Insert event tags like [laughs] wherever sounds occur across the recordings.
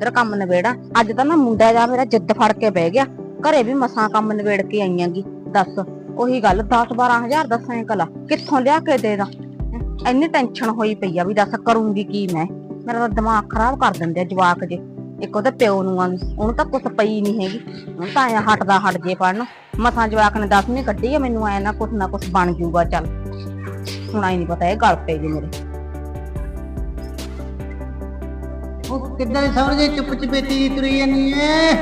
ਤੇਰਾ ਕੰਮ ਨਵੇੜਾ ਅੱਜ ਤਾਂ ਨਾ ਮੁੰਡਾ ਜਾ ਮੇਰਾ ਜਿੱਦ ਫੜ ਕੇ ਬਹਿ ਗਿਆ। ਘਰੇ ਵੀ ਮਸਾਂ ਕੰਮ ਨਵੇੜ ਕੇ ਆਈਆਂਗੀ। ਦੱਸ, ਉਹੀ ਗੱਲ 10 12000 ਦਾ ਸਾਈਕਲ ਆ। ਕਿੱਥੋਂ ਲਿਆ ਕੇ ਦੇ ਦਾਂ ਇੰਨੀ ਟੈਨਸ਼ਨ ਹੋਈ ਪਈ ਆ ਵੀ ਦੱਸ ਕਰੂੰਗੀ ਕੀ ਮੈਂ? ਮੇਰਾ ਤਾਂ ਦਿਮਾਗ ਖਰਾਬ ਕਰ ਦਿੰਦੇ ਆ ਜਵਾਕ ਜੇ। ਇੱਕ ਉਹਦੇ ਪਿਓ ਨੂੰ ਆ ਗਈ ਉਹਨੂੰ ਤਾਂ ਕੁਛ ਪਈ ਨਹੀਂ ਹੈਗੀ। ਹੁਣ ਤਾਂ ਐ ਹਟਦਾ ਹਟ ਜੇ ਪੜਨ ਮਸਾਂ ਜਵਾਕ ਨੇ 10ਵੀਂ ਕੱਢੀ ਆ, ਮੈਨੂੰ ਐ ਨਾ ਕੁਛ ਨਾ ਕੁਛ ਬਣ ਜੂਗਾ, ਚੱਲ। ਹੁਣ ਆਈ ਨਹੀਂ ਪਤਾ, ਇਹ ਗੱਲ ਪੈ ਜੀ ਮੇਰੇ। ਉਹ ਕਿੱਦਾਂ ਦੀ ਸਮਝ ਚੁੱਪ ਚਪੇਤੀ ਤੁਰੀ ਜਾਨੀ ਐ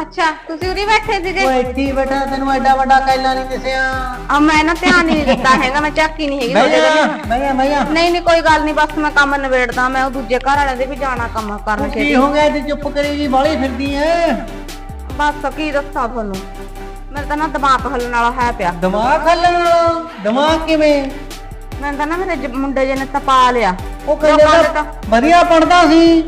ਅੱਛਾ ਤੁਸੀਂ ਉਰੀ ਬੈਠੇ ਸੀਗੇ? ਉਹ ਇੱਥੇ ਹੀ ਬੈਠਾ ਤੈਨੂੰ ਐਡਾ ਵੱਡਾ ਕੈਲਾ ਨਹੀਂ ਦਿਸਿਆ। ਆ ਮੈਂ ਨਾ ਧਿਆਨ ਹੀ ਨਹੀਂ ਦਿੱਤਾ ਹੈਗਾ ਮੈਂ ਚੱਕੀ ਨਹੀਂ ਹੈਗੀ ਤੁਹਾਡੇ ਵੱਲ। ਭਈਆ ਭਈਆ ਨਹੀਂ ਨਹੀਂ ਕੋਈ ਗੱਲ ਨਹੀਂ ਬਸ ਮੈਂ ਕੰਮ ਨਿਬੇੜਦਾ ਮੈਂ ਉਹ ਦੂਜੇ ਘਰ ਵਾਲਿਆਂ ਦੇ ਵੀ ਜਾਣਾ ਕੰਮ ਕਰਨ ਕੀ ਛੇਤੀ। ਹੋ ਗਿਆ ਤੇ ਚੁੱਪ ਕਰੇਗੀ ਬਾਲੀ ਫਿਰਦੀ ਐ ਬਸ ਕੀ ਦੱਸਾਂ ਤੁਹਾਨੂੰ? ਮੇਰਾ ਤਾਂ ਨਾ ਦਿਮਾਗ ਹੱਲਣ ਵਾਲਾ ਹੈ ਪਿਆ। ਦਿਮਾਗ ਹੱਲਣ ਵਾਲਾ? ਦਿਮਾਗ ਕਿਵੇਂ? ਮੈਂ ਤਾਂ ਨਾ ਮੇਰੇ ਜ- ਮੁੰਡੇ ਜੇ ਨੇ ਤਪਾ ਲਿਆ। ਉਹ ਕਹਿੰਦੇ ਲੋਕਾਂ ਦੇ ਤਾਂ ਵਧੀਆ ਪੜਦਾ ਸੀ।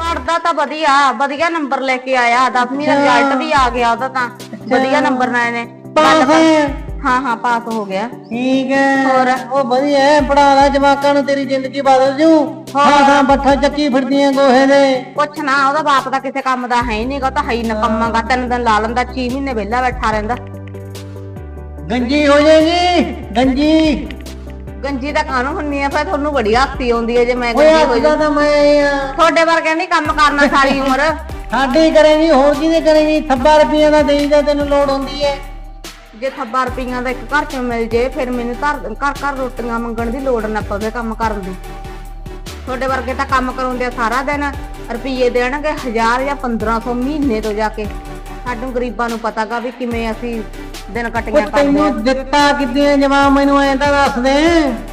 ਪੜਦਾ ਤਾਂ ਵਧੀਆ ਵਧੀਆ ਨੰਬਰ ਲੈ ਕੇ ਆਇਆ 10ਵੀਂ ਦਾ ਰਿਜ਼ਲਟ ਵੀ ਆ ਗਿਆ ਉਹਦਾ ਤਾਂ। ਵਧੀਆ ਨੰਬਰ ਨਾਲ ਪਾਸ ਹੈ ਹਾਂ ਹਾਂ ਪਾਸ ਹੋ ਗਿਆ। ਠੀਕ ਹੈ। ਹੋਰ? ਉਹ ਵਧੀਆ ਹੈ ਪੜਾ ਲੈ ਜਵਾਕਾਂ ਨੂੰ ਤੇਰੀ ਜ਼ਿੰਦਗੀ ਬਦਲ ਜੂ। ਹਾਂ ਹਾਂ ਬੱਠਾ ਚੱਕੀ ਫਿਰਦੀਆਂ ਗੋਹੇ ਦੇ। ਕੁਛ ਨਾ ਉਹਦਾ ਬਾਪ ਤਾਂ ਕਿਸੇ ਕੰਮ ਦਾ ਹੈ ਹੀ ਨਹੀਂਗਾ ਤਾਂ ਹੈ ਹੀ ਨਕੰਮਾਗਾ ਤਿੰਨ ਦਿਨ ਲਾ ਲੈਂਦਾ 6 ਮਹੀਨੇ ਵਿਹਲਾ ਬੈਠਾ ਰਹਿੰਦਾ। ਗੰਜੀ ਹੋ ਜਾਏਗੀ ਗੰਜੀ। ਗੰਜੀ ਦਾ ਕਾਨੂੰ ਹੁੰਨੀ ਆ? ਫਿਰ ਤੁਹਾਨੂੰ ਬੜੀ ਹਾਸੀ ਆਉਂਦੀ ਹੈ ਜੇ ਮੈਂ ਓਏ ਗੰਜੀ ਹੋ ਅੱਜ ਜਾ ਤਾਂ ਮੈਂ ਆ। ਤੁਹਾਡੇ ਵਰਗੇ ਨਹੀਂ ਕੰਮ ਕਰਨਾ ਸਾਰੀ [laughs] ਉਮਰ। ਸਾਡੀ ਕਰੇਗੀ ਹੋਰ ਕਿਹਦੇ ਕਰੇਗੀ ਥੱਬਾ ਰੁਪਈਆ ਦਾ ਦੇਈਦਾ ਤੈਨੂੰ ਲੋੜ ਹੁੰਦੀ ਹੈ ਜੇ ਥੱਬਾ ਰੁਪਈਆਂ ਦਾ ਇੱਕ ਘਰ ਚ ਮਿਲ ਜੇ ਫਿਰ ਮੈਨੂੰ ਘਰ ਘਰ ਘਰ ਰੋਟੀਆਂ ਮੰਗਣ ਦੀ ਲੋੜ ਨਾ ਪਵੇ ਕੰਮ ਕਰਨ ਦੀ। ਤੁਹਾਡੇ ਵਰਗੇ ਤਾਂ ਕੰਮ ਕਰਾਉਂਦੇ ਆ ਸਾਰਾ ਦਿਨ। ਰੁਪਈਏ ਦੇਣਗੇ 1000 ਜਾਂ 1500 ਮਹੀਨੇ ਤੋਂ ਜਾ ਕੇ। ਸਾਨੂੰ ਗਰੀਬਾਂ ਨੂੰ ਪਤਾਗਾ ਵੀ ਕਿਵੇਂ ਅਸੀਂ ਦਿਨ ਕਟੀਆਂ ਉਹ ਕਰਦੇ ਤੈਨੂੰ ਦਿੱਤਾ ਕਿਤੇ ਜਵਾਬ ਮੈਨੂੰ ਐਂ ਤਾਂ ਦੱਸ ਦੇ।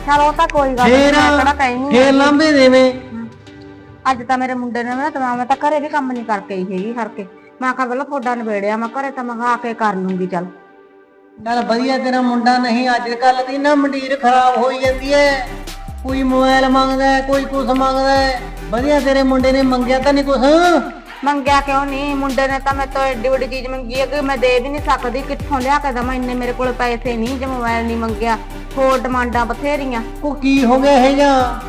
ਚਲ ਉਹ ਤਾਂ ਕੋਈ ਗੱਲ ਫੇਰ ਨਹੀਂ ਮੈਂ ਕਿਹੜਾ ਕਹਿੰਦੀ ਫੇਰ ਲਾਂਬੇ ਦੇਵੇਂ। ਅੱਜ ਤਾਂ ਮੇਰੇ ਮੁੰਡੇ ਨੇ ਨਾ ਤਮਾਮ ਮੈਂ ਤਾਂ ਘਰੇ ਵੀ ਕੰਮ ਨਹੀਂ ਕਰਕੇ ਹੀ ਹੈਗੀ ਕਰਕੇ ਮੈਂ ਆਖਿਆ ਪਹਿਲਾਂ ਤੁਹਾਡਾ ਨਿਬੇੜਿਆ ਮੈਂ ਘਰੇ ਤਾਂ ਮੈਂ ਕਿਹਾ ਆ ਕੇ ਕਰ ਲੂੰਗੀ ਚੱਲ। ਚੱਲ ਵਧੀਆ ਤੇਰਾ ਮੁੰਡਾ ਨਹੀਂ ਅੱਜ ਕੱਲ ਦੀ ਨਾ ਮੰਡੀਰ ਖਰਾਬ ਹੋਈ ਜਾਂਦੀ ਹੈ ਕੋਈ ਮੋਬਾਈਲ ਮੰਗਦਾ ਹੈ, ਕੋਈ ਕੁਛ ਮੰਗਦਾ ਹੈ। ਵਧੀਆ ਤੇਰੇ ਮੁੰਡੇ ਨੇ ਮੰਗਿਆ ਤਾਂ ਨਹੀਂ ਕੁਛ। ਮੰਗਿਆ ਕਿਉਂ ਨਹੀਂ ਮੁੰਡੇ ਨੇ ਤਾਂ ਮੈਂ ਤੋਂ ਐਡੀ ਵੱਡੀ ਚੀਜ਼ ਮੰਗੀ ਹੈ ਕਿ ਮੈਂ ਦੇ ਵੀ ਨਹੀਂ ਸਕਦੀ, ਕਿੱਥੋਂ ਲਿਆ ਕੇ ਦਵਾਂ? ਇੰਨੇ ਮੇਰੇ ਕੋਲ ਪੈਸੇ ਨਹੀਂ ਜੇ ਮੋਬਾਈਲ ਨਹੀਂ ਮੰਗਿਆ। ਹੋਰ ਡਿਮਾਂਡਾਂ ਬਥੇਰੀਆਂ। ਉਹ ਕੀ ਹੋ ਗਿਆ ਇਹ ਜਾਂ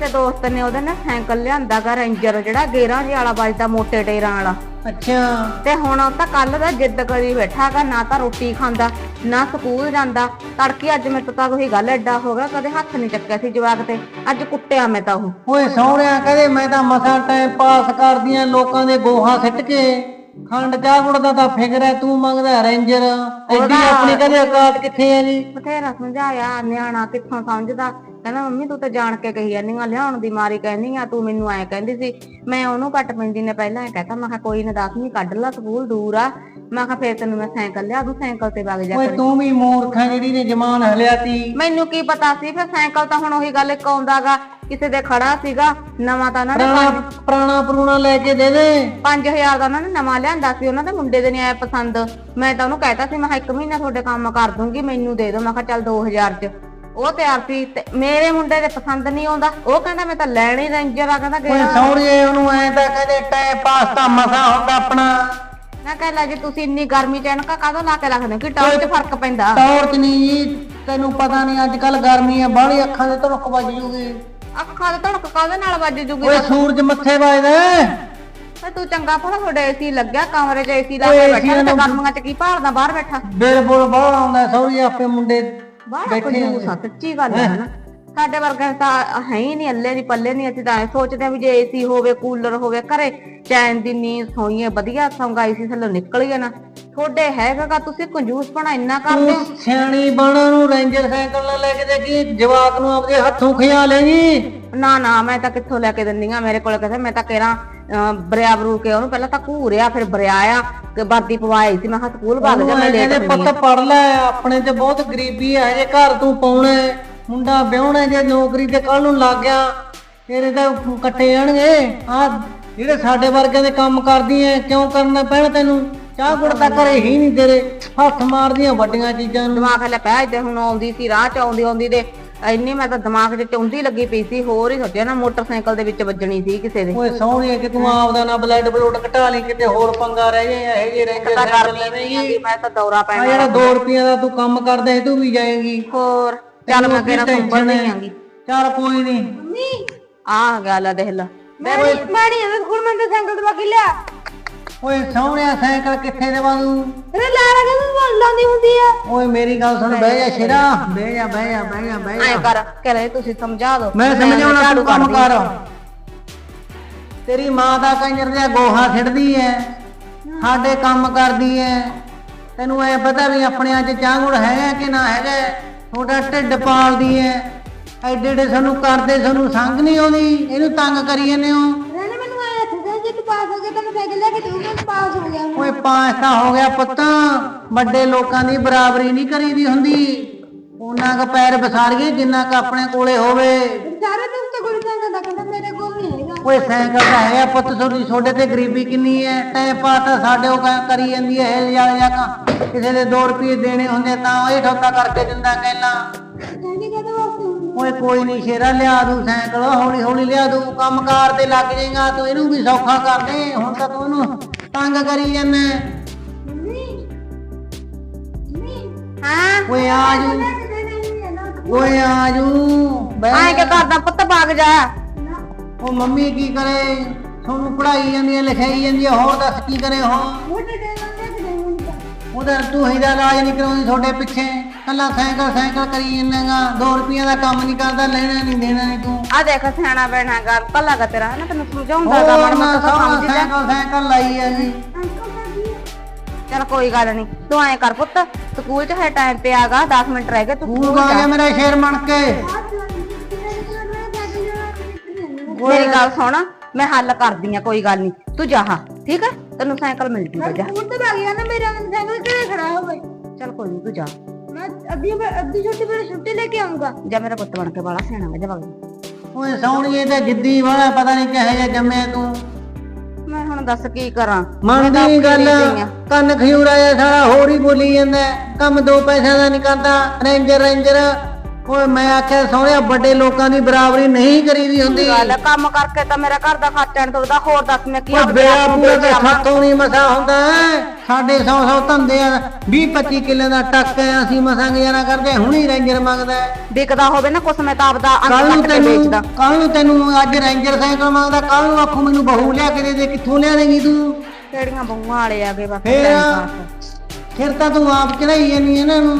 ਕਿਸੇ ਦੋਸਤ ਨੇ ਉਹਦੇ ਨਾਲ ਸਾਈਕਲ ਲਿਆਂਦਾਗਾ ਰੇਂਜਰ ਜਿਹੜਾ ਗੇਰਾਂ ਜਿਹੇ ਵਾਲਾ ਵੱਜਦਾ ਮੋਟੇ ਟਾਇਰਾਂ ਵਾਲਾ। ਅੱਛਾ। ਤੇ ਹੁਣ ਉਹ ਤਾਂ ਕੱਲ ਦਾ ਜਿੱਦ ਕਰੀ ਬੈਠਾਗਾ ਨਾ ਤਾਂ ਰੋਟੀ ਖਾਂਦਾ ਨਾ ਸਕੂਲ ਜਾਂਦਾ। ਤੜਕੇ ਅੱਜ ਮੇਰੇ ਤੋਂ ਤਾਂ ਉਹੀ ਗੱਲ ਐਡਾ ਹੋ ਗਿਆ ਕਦੇ ਹੱਥ ਨਹੀਂ ਚੱਕਿਆ ਸੀ ਜਵਾਕ ਤੇ। ਅੱਜ ਕੁੱਟਿਆ ਮੈਂ ਤਾਂ ਉਹ। ਓਏ ਸੋਹਣਿਆ ਕਹਦੇ ਮੈਂ ਤਾਂ ਮਸਾ ਟਾਈਮ ਪਾਸ ਕਰਦੀਆਂ ਲੋਕਾਂ ਦੇ ਗੋਹਾ ਸਿੱਟ ਕੇ। ਖੰਡ ਚਾਹ ਗੁੜ ਦਾ ਤਾਂ ਫਿਕਰ ਹੈ ਤੂੰ ਮੰਗਦਾ ਰੇਂਜਰ। ਐਡੀ ਆਪਣੀ ਕਦੇ ਔਕਾਤ ਕਿੱਥੇ ਹੈ ਜੀ? ਬਥੇਰਾ ਸਮਝਾਇਆ ਨਿਆਣਾ ਕਿੱਥੋਂ ਸਮਝਦਾ? ਕਹਿੰਦਾ ਮੰਮੀ ਤੂੰ ਤਾਂ ਜਾਣ ਕੇ ਕਹੀ ਜਾਂਦੀ ਆ ਲਿਆਉਣ ਦੀ ਮਾਰੀ ਕਹਿੰਦੀ ਆ ਤੂੰ ਮੈਨੂੰ ਐ ਕਹਿੰਦੀ ਸੀ। ਮੈਂ ਉਹਨੂੰ ਕੱਟ ਪੈਂਦੀ ਨੇ ਪਹਿਲਾਂ ਐ ਕਹਤਾ ਮੈਂ ਕਿਹਾ ਕੋਈ ਨਾ ਦਸਵੀਂ ਕੱਢ ਲਾ ਸਕੂਲ ਦੂਰ ਆ। ਮੈਂ ਕਿਹਾ ਫੇਰ ਤੈਨੂੰ ਮੈਂ ਸਾਈਕਲ ਲਿਆ ਦੂੰ ਸਾਈਕਲ ਤੇ ਵਗ ਜਾ ਓਏ। ਤੂੰ ਵੀ ਮੂਰਖ ਜਿਹੜੀ ਨੇ ਜਮਾਨ ਹਲਿਆਤੀ ਮੈਨੂੰ ਕੀ ਪਤਾ ਸੀ ਫਿਰ ਸਾਈਕਲ ਤਾਂ ਹੁਣ ਉਹੀ ਗੱਲ ਇੱਕ ਆਉਂਦਾਗਾ ਕਿਸੇ ਦੇ ਖੜਾ ਸੀਗਾ ਨਵਾਂ ਤਾਂ ਉਹਨਾਂ ਨੇ ਪੁਰਾਣਾ ਪੁਰਾਣਾ ਪੁਰਾਣਾ ਲੈ ਕੇ ਦੇ ਦੇ। 5000 ਦਾ ਉਹਨਾਂ ਨੇ ਨਵਾਂ ਲਿਆਂਦਾ ਸੀ ਉਹਨਾਂ ਦੇ ਮੁੰਡੇ ਦੇ ਨਹੀਂ ਆਇਆ ਪਸੰਦ। ਮੈਂ ਤਾਂ ਉਹਨੂੰ ਕਹਿਤਾ ਸੀ ਮੈਂ ਕਿਹਾ ਇੱਕ ਮਹੀਨਾ ਤੁਹਾਡੇ ਕੰਮ ਕਰ ਦੂੰਗੀ ਮੈਨੂੰ ਦੇ ਦਿਓ। ਮੈਂ ਕਿਹਾ ਚੱਲ 2000 ਚ। ਉਹ ਤਿਆਰ ਸੀ ਤੇ ਮੇਰੇ ਮੁੰਡੇ ਦੇ ਪਸੰਦ ਨਹੀਂ ਆਉਂਦਾ। ਉਹ ਕਹਿੰਦਾ ਮੈਂ ਤਾਂ ਲੈਣੀ ਰੇਂਜਰ ਆ ਕਹਿੰਦਾ ਓਏ ਗਿਆ। ਸੌਣੀਏ ਉਹਨੂੰ ਐ ਤਾਂ ਕਹਿੰਦੇ ਟਾਈਮ ਪਾਸ ਤਾਂ ਮਸਾ ਹੁੰਦਾ ਆਪਣਾ। ਮੈਂ ਕਹਿ ਲੈ ਜੀ ਤੁਸੀਂ ਇੰਨੀ ਗਰਮੀ ਚ ਐਨਕਾਂ ਕਾਹਦੋਂ ਲਾ ਕੇ ਰੱਖਦੇ ਹੋ? ਕਿ ਟੌਰ ਚ ਫ਼ਰਕ ਪੈਂਦਾ। ਟੌਰ ਚ ਨਹੀਂ ਜੀ ਤੈਨੂੰ ਪਤਾ ਨਹੀਂ ਅੱਜ ਕੱਲ ਗਰਮੀ ਆ ਬਾਹਲੀ ਅੱਖਾਂ ਦੇ ਧੜਕ ਵੱਜ ਜੂਗੀ। ਅੱਖਾਂ ਦੇ ਧੜਕ ਕਾਹਦੇ ਨਾਲ ਵੱਜ ਜੂਗੀ? ਓਏ ਸੂਰਜ ਮੱਥੇ ਵੱਜਦਾ ਹੈ। ਤੇ ਚੰਗਾ ਭਲਾ ਤੁਹਾਡੇ ਏਸੀ ਲੱਗਿਆ ਕਮਰੇ 'ਚ ਏਸੀ ਲਾ ਓਏ ਕੇ AC ਬੈਠਾ ਤੇ ਨੂੰ- ਗਰਮੀਆਂ 'ਚ ਕੀ ਭਾਲਦਾ ਬਾਹਰ ਬੈਠਾ। ਬਿਲ ਬੁਲ ਬਾਹਲਾ ਆਉਂਦਾ ਸੌਰੀ ਆਪੇ ਮੁੰਡੇ ਕੋਈ ਆ। ਸੱਚੀ ਗੱਲ ਹੈ। ਨਾ। ਸਾਡੇ ਵਰਗੇ ਤਾਂ ਹੈ ਹੀ ਨਹੀਂ ਅੱਲੇ ਦੀ ਪੱਲੇ ਨਹੀਂ ਅਸੀਂ ਤਾਂ ਐਂ ਸੋਚਦੇ ਆ ਵੀ ਜੇ ਏਸੀ ਹੋਵੇ ਕੂਲਰ ਹੋਵੇ ਘਰੇ ਚੈਨ ਦੀ ਨੀਂਦ ਸੋਈਏ ਵਧੀਆ ਸੰਗਾਈ ਸੀ ਥੱਲੋਂ ਨਿਕਲੀਏ ਨਾ ਤੁਹਾਡੇ ਹੈਗਾ ਤੁਸੀਂ ਕੰਜੂਸ ਪਣਾ ਇੰਨਾ ਕਰਦੇ ਹੋ? ਤੂੰ ਸਿਆਣੀ ਬਣਾ ਨੂੰ ਰੇਂਜਰ ਸਾਈਕਲ ਨਾਲ ਲੈ ਕੇ ਦੇ ਕੀ ਜਵਾਕ ਨੂੰ ਆਪਦੇ ਹੱਥੋਂ ਖਿਆ ਲੈਗੀ ਨਾ ਨਾ ਮੈਂ ਤਾਂ ਕਿੱਥੋਂ ਲੈ ਕੇ ਦਿੰਦੀ ਆ ਮੇਰੇ ਕੋਲ ਕਹਿੰਦੇ ਮੈਂ ਤਾਂ ਕਿਹੜਾ ਬਰਿਆ ਬਰੂ ਕੇ ਉਹਨੂੰ ਪਹਿਲਾਂ ਤਾਂ ਘੂਰਿਆ ਫਿਰ ਬਰਿਆਇਆ ਕਿ ਵਰਦੀ ਪਵਾਈ ਸੀ ਮੈਂ ਕਿਹਾ ਸਕੂਲ ਭੱਜ ਜਾ ਮੈਂ ਲੇਟ ਕਹਿੰਦੇ ਹੁੰਦੀ ਪੁੱਤ ਪੜ ਲੈ ਆਪਣੇ ਤੇ ਬਹੁਤ ਗਰੀਬੀ ਹੈ ਜੇ ਘਰ ਤੂੰ ਪਾਉਣਾ ਹੈ, ਮੁੰਡਾ ਵਿਆਹਣਾ ਜੇ ਨੌਕਰੀ ਤੇ ਕੱਲ ਨੂੰ ਲੱਗ ਗਿਆ। ਤੇਰੇ ਤਾਂ ਕੱਟੇ ਜਾਣਗੇ। ਆ ਜਿਹੜੇ ਸਾਡੇ ਵਰਗਿਆਂ ਦੇ ਕੰਮ ਕਰਦੀ ਐ ਕਿਉਂ ਕਰਨਾ ਪੈਣਾ ਤੈਨੂੰ? ਚਾਹ ਗੁੜ ਤਾਂ ਘਰੇ ਹੀ ਨਹੀਂ ਤੇਰੇ। ਹੱਥ ਮਾਰਦੀਆਂ ਵੱਡੀਆਂ ਚੀਜ਼ਾਂ ਨੂੰ। ਦਿਮਾਗ ਹਲੇ ਪੈ ਤੇ ਹੁਣ ਆਉਂਦੀ ਸੀ ਰਾਹ ਚ ਆਉਂਦੀ ਆਉਂਦੀ ਦੇ ਇੰਨੀ ਮੈਂ ਤਾਂ ਦਿਮਾਗ 'ਚ ਚੌਂਦੀ ਲੱਗੀ ਪਈ ਸੀ ਹੋਰ ਹੀ ਸੋਚਿਆ ਨਾ ਮੋਟਰਸਾਈਕਲ ਦੇ ਵਿੱਚ ਵੱਜਣੀ ਸੀ ਕਿਸੇ ਦੇ। ਓਏ ਸੋਹਣੀ ਕਿ ਤੂੰ ਆਪਦਾ ਨਾ ਬਲੱਡ ਬਲੂਡ ਘਟਾ ਲਈ ਕਿਤੇ ਹੋਰ ਪੰਗਾ ਰਹਿ ਜਾਏ ਇਹ ਜੇ ਨਹੀਂ ਆਂਦੀ ਮੈਂ ਤਾਂ ਦੌਰਾ ਪੈਣਾ ਜਿਹੜਾ 2 ਰੁਪਈਆ ਦਾ ਤੂੰ ਕੰਮ ਕਰਦਾ ਤੂੰ ਵੀ ਜਾਏਂਗੀ। ਹੋਰ? ਚੱਲ ਮੈਂ ਕਿਹੜਾ ਸੰਭਲ ਨਹੀਂ ਆਂਗੀ। ਚੱਲ ਕੋਈ ਨਹੀਂ ਆ ਗੱਲ ਆ ਦੇਖ ਲਾ। ਮੈਂ ਓਏ ਮੈਂ ਨਹੀਂ ਜਾਂਦਾ ਸਕੂਲ ਮੈਂ ਤਾਂ ਸਾਈਕਲ ਤੇ ਬਾਕੀ ਲਿਆ। ਓਏ ਸੋਹਣਿਆ ਸਾਈਕਲ ਕਿੱਥੇ ਦੇ ਵਾਂਗੂ ਇਹ ਲਾਰਾ ਕਿਵੇਂ ਬੋਲ ਲਾਂਦੀ ਹੁੰਦੀ ਆ? ਓਏ ਮੇਰੀ ਗੱਲ ਸੁਣ ਬਹਿ ਜਾ ਸ਼ੇਰਾ। ਬਹਿ ਜਾ ਬਹਿ ਜਾ ਬਹਿ ਜਾ ਬਹਿ ਐ ਜਾ ਕਰ ਕਰੇ ਤੁਸੀਂ ਸਮਝਾ ਦਿਓ ਮੈਂ ਸਮਝਾਉਣਾ ਤੂੰ ਕੰਮ ਕਰ। ਤੇਰੀ ਮਾਂ ਦਾ ਕੰਜਰ ਜਿਹਾ ਗੋਹਾ ਛਿੜਦੀ ਐ ਸਾਡੇ ਕੰਮ ਕਰਦੀ ਐ। ਤੈਨੂੰ ਐ ਪਤਾ ਵੀ ਆਪਣੇ ਚ ਚਾਂਗੁੜ ਹੈਗਾ ਕਿ ਨਾ ਹੈਗਾ। ਤੁਹਾਡਾ ਢਿੱਡ ਪਾਲਦੀ ਐ। ਐਡੇ ਐਡੇ ਸਾਨੂੰ ਕਰਦੇ ਸਾਨੂੰ ਸੰਗ ਨਹੀਂ ਆਉਂਦੀ। ਇਹਨੂੰ ਤੰਗ ਕਰੀ ਜਾਂਦੇ ਹੋ। ਰਹਿਣੇ ਮੈਨੂੰ ਆਇਆ ਸੀ ਜੇ ਤੂੰ ਪਾਸ ਹੋ ਗਿਆ ਤਾਂ ਮੈਂ ਸਾਈਕਲ ਲੈ ਕੇ ਦੂੰਗਾ ਪਾਸ ਹੋ ਗਿਆ ਓਏ ਪਾਸ ਤਾਂ ਹੋ ਗਿਆ ਪੁੱਤ। ਵੱਡੇ ਲੋਕਾਂ ਦੀ ਬਰਾਬਰੀ ਨਹੀਂ ਕਰੀਦੀ ਹੁੰਦੀ। ਉਹਨਾਂ ਕ ਪੈਰ ਵਿਸਾਰੀਏ ਜਿੰਨਾ ਕ ਆਪਣੇ ਕੋਲੇ ਹੋਵੇ। ਸਾਰੇ ਦਿਨ ਤੇ ਗੁਰੂ ਸਾਹਿਬ ਦਾ ਕਹਿੰਦਾ ਮੇਰੇ ਕੋਲ ਨਹੀਂ ਹੈਗਾ। ਓਏ ਸਾਈਕਲ ਤਾਂ ਹੈ ਪੁੱਤ ਤੁਹਾਡੀ ਛੋਡੇ ਤੇ ਗਰੀਬੀ ਕਿੰਨੀ ਹੈ? ਟੈ ਪਾਤਾ ਸਾਡੇ ਉਹ ਕਰੀ ਜਾਂਦੀ ਹੈ ਇਹ ਜਾ ਜਾ ਕਾ ਕਿਸੇ ਦੇ 2 ਰੁਪਏ ਦੇਣੇ ਹੁੰਦੇ ਤਾਂ ਇਹ ਠੋਤਾ ਕਰਕੇ ਦਿੰਦਾ ਕਹਦਾ। ਵਾਸਤੇ ਓਏ ਕੋਈ ਨਹੀਂ ਸ਼ੇਰਾ ਲਿਆ ਦੂ ਸਾਈਕਲ ਹੌਲੀ ਹੌਲੀ ਲਿਆ ਦੂ। ਕੰਮਕਾਰ ਤੇ ਲੱਗ ਜਾਏਗਾ ਤੂੰ ਇਹਨੂੰ ਵੀ ਸੌਖਾ ਕਰ ਦੇ। ਹੁਣ ਤਾਂ ਤੂੰ ਇਹਨੂੰ ਤੰਗ ਕਰੀ ਜਾਂਦਾ। ਹਾਂ ਓਏ ਆ ਜੂ ਓਏ ਆ ਜੂ ਬਹਿ ਐਂ ਕਿ ਕਰਦਾ ਪੁੱਤ ਭਾਗ ਜਾ। ਉਹ ਮੰਮੀ ਕੀ ਕਰੇ? ਤੁਹਾਨੂੰ ਪੜਾਈ ਜਾਂਦੀ ਹੈ ਲਿਖਾਈ ਜਾਂਦੀ ਹੈ ਹੋਰ ਦੱਸ ਕੀ ਕਰੇ ਹੋ ਉਹਦਾ ਤੂੰ ਇਹਦਾ ਇਲਾਜ ਨਹੀਂ ਕਰਾਉਂਦੀ ਤੁਹਾਡੇ ਪਿੱਛੇ। ਕੱਲਾ ਸਾਈਕਲ ਸਾਈਕਲ ਕਰੀ ਜਾਂਦਾਗਾ। 2 ਰੁਪਈਆ ਦਾ ਕੰਮ ਨਹੀਂ ਕਰਦਾ ਲੈਣਾ ਨਹੀਂ ਦੇਣਾ ਨਹੀਂ ਤੂੰ। ਆ ਦੇਖ ਸਿਆਣਾ ਬੈਣਾ ਗੱਲ ਕੱਲਾ ਗਾ ਤੇਰਾ ਨਾ ਤੈਨੂੰ ਸਮਝਾਉਂਦਾ ਗਾ ਹੋਰ ਮਾੜਾ ਨਾ ਮੋਟਾ ਸਮਝ ਜਾ ਸਾਈਕਲ ਸਾਈਕਲ ਲਾਈ ਹੈ ਜੀ। ਚਲ ਕੋਈ ਗੱਲ ਨਹੀਂ ਤੂੰ ਐਂ ਕਰ ਪੁੱਤ ਸਕੂਲ 'ਚ ਹੈ ਟਾਈਮ ਤੇ ਆਗਾ 10 ਮਿੰਟ ਰਹਿ ਗਏ ਤੂੰ ਸਕੂਲ ਗਾ ਜਾ। ਮੇਰਾ ਸ਼ੇਰ ਬਣ ਕੇ। ਮੇਰੀ ਗੱਲ ਸੁਣ ਮੈਂ ਹੱਲ ਕਰਦੀ ਆ ਕੋਈ ਗੱਲ ਨਹੀਂ ਤੂੰ ਜਾ ਹਾਂ ਠੀਕ ਹੈ ਤੈਨੂੰ ਸਾਈਕਲ ਮਿਲ ਜੂਗਾ ਜਾ। ਸਕੂਲ ਤੇ ਭਾਗ ਗਿਆ ਨਾ ਮੇਰਾ ਸਾਈਕਲ ਕਿਹੜੇ ਖੜਾ ਹੋ ਗਈ ਚਲ ਕੋਈ ਨਹੀਂ ਤੂੰ ਜਾ। ਮੈਂ ਅੱਧੀ ਅੱਧੀ ਛੁੱਟੀ ਫਿਰ ਛੁੱਟੀ ਲੈ ਕੇ ਆਉਂਗਾ ਜਾ ਮੇਰਾ ਪੁੱਤ ਬਣ ਕੇ ਬਾਲਾ ਸਿਆਣਾ ਜਾ ਵਗ ਓਏ ਸੋਹਣੀਏ ਤੇ ਜਿੱਦੀ ਵਾਲਾ ਪਤਾ ਨਹੀਂ ਕਿਹੋ ਜਿਹਾ ਜੰਮਿਆ ਤੂੰ। ਮੈਂ ਹੁਣ ਦੱਸ ਕੀ ਕਰਾਂ। ਮੰਨਦੀ ਗੱਲ। ਕੰਨ ਖਿਉਰਾ ਜਿਹਾ ਸਾਰਾ ਹੋਰ ਹੀ ਬੋਲੀ ਜਾਂਦਾ। ਕੰਮ ਦੋ ਪੈਸਿਆਂ ਦਾ ਨਹੀਂ ਕਰਦਾ। Ranger ranger. ਓਏ ਮੈਂ ਆਖਿਆ ਸੋਹਣਿਆ ਵੱਡੇ ਲੋਕਾਂ ਦੀ ਬਰਾਬਰੀ ਨਹੀਂ ਕਰੀਦੀ ਹੁੰਦੀ ਗੱਲ ਆ, ਕੰਮ ਕਰਕੇ ਤਾਂ ਮੇਰਾ ਘਰ ਦਾ ਖਰਚਾ ਨੀ ਤੁਰਦਾ ਹੋਰ ਦੱਸ ਮੈਂ ਕੀ ਓਏ ਆਪਦੇ ਬੇੜਾ ਆਪ ਨੂੰ ਪੂਰਾ ਦੇ ਤਾਂ ਜਾਵਾਂ? ਸਾਤੋਂ ਨਹੀਂ ਮਸਾ ਹੁੰਦਾ। ਸਾਡੇ 100 100 ਧੰਦੇ ਆ 20 25 ਕਿੱਲੇ ਦਾ ਟੱਕ ਹੈ ਅਸੀਂ ਮਸਾਂ ਗੁਜ਼ਾਰਾ ਕਰਦੇ ਹੁਣੀ ਰੇਂਜਰ ਮੰਗਦਾ ਹੈ। ਵਿਕਦਾ ਹੋਵੇ ਨਾ ਕੁਛ ਮੈਂ ਤਾਂ ਆਪਦਾ ਕੱਲ ਅੰਨ ਨੂੰ ਕੱਟ ਕੇ ਤੈਨੂੰ ਵੇਚਦਾ ਕੱਲ ਨੂੰ ਤੈਨੂੰ ਅੱਜ ਰੇਂਜਰ ਸਾਈਕਲ ਮੰਗਦਾ ਕੱਲ ਨੂੰ ਆਖੂ ਮੈਨੂੰ ਬਹੂ ਲਿਆ ਕੇ ਦੇ ਦੇ ਕਿੱਥੋਂ ਲਿਆ ਦੇਗੀ ਤੂੰ ਕਿਹੜੀਆਂ ਬਹੂਆਂ ਵਾਲੇ ਫੇਰ? time pass। ਫਿਰ ਤਾਂ ਤੂੰ ਆਪ ਚੜਾਈ ਜਾਨੀ ਇਹਨਾਂ ਨੂੰ